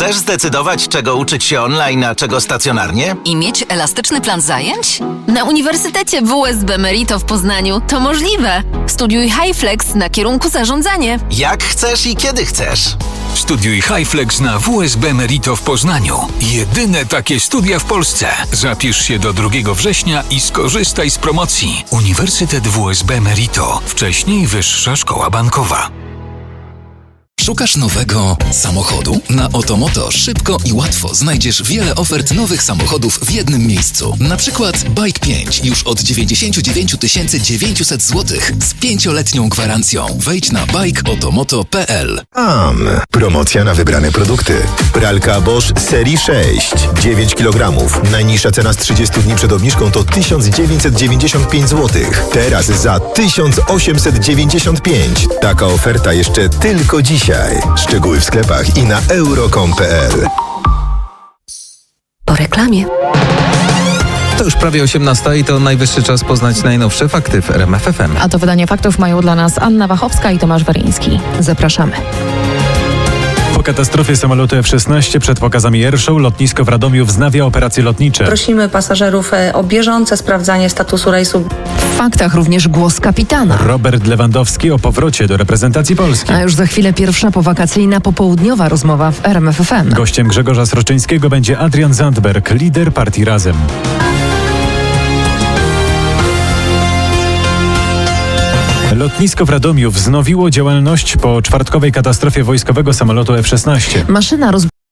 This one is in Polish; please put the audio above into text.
Chcesz zdecydować, czego uczyć się online, a czego stacjonarnie? I mieć elastyczny plan zajęć? Na Uniwersytecie WSB Merito w Poznaniu to możliwe. Studiuj HighFlex na kierunku zarządzanie. Jak chcesz i kiedy chcesz. Studiuj HighFlex na WSB Merito w Poznaniu. Jedyne takie studia w Polsce. Zapisz się do 2 września i skorzystaj z promocji. Uniwersytet WSB Merito. Wcześniej Wyższa Szkoła Bankowa. Szukasz nowego samochodu? Na Otomoto szybko i łatwo znajdziesz wiele ofert nowych samochodów w jednym miejscu. Na przykład Bike 5 już od 99 900 zł z pięcioletnią gwarancją. Wejdź na bikeotomoto.pl Am. Promocja na wybrane produkty. Pralka Bosch serii 6. 9 kg. Najniższa cena z 30 dni przed obniżką to 1995 zł. Teraz za 1895. Taka oferta jeszcze tylko dzisiaj. Szczegóły w sklepach i na euro.com.pl. Po reklamie. To już prawie 18 i to najwyższy czas poznać najnowsze fakty w RMFFM. A to wydanie faktów mają dla nas Anna Wachowska i Tomasz Weryński. Zapraszamy. Po katastrofie samolotu F-16 przed pokazami Airshow lotnisko w Radomiu wznawia operacje lotnicze. Prosimy pasażerów e, o bieżące sprawdzanie statusu rejsu. W faktach również głos kapitana. Robert Lewandowski o powrocie do reprezentacji Polski. A już za chwilę pierwsza powakacyjna popołudniowa rozmowa w RMFFM. Gościem Grzegorza Sroczyńskiego będzie Adrian Zandberg, lider partii Razem. Lotnisko w Radomiu wznowiło działalność po czwartkowej katastrofie wojskowego samolotu F-16. Maszyna roz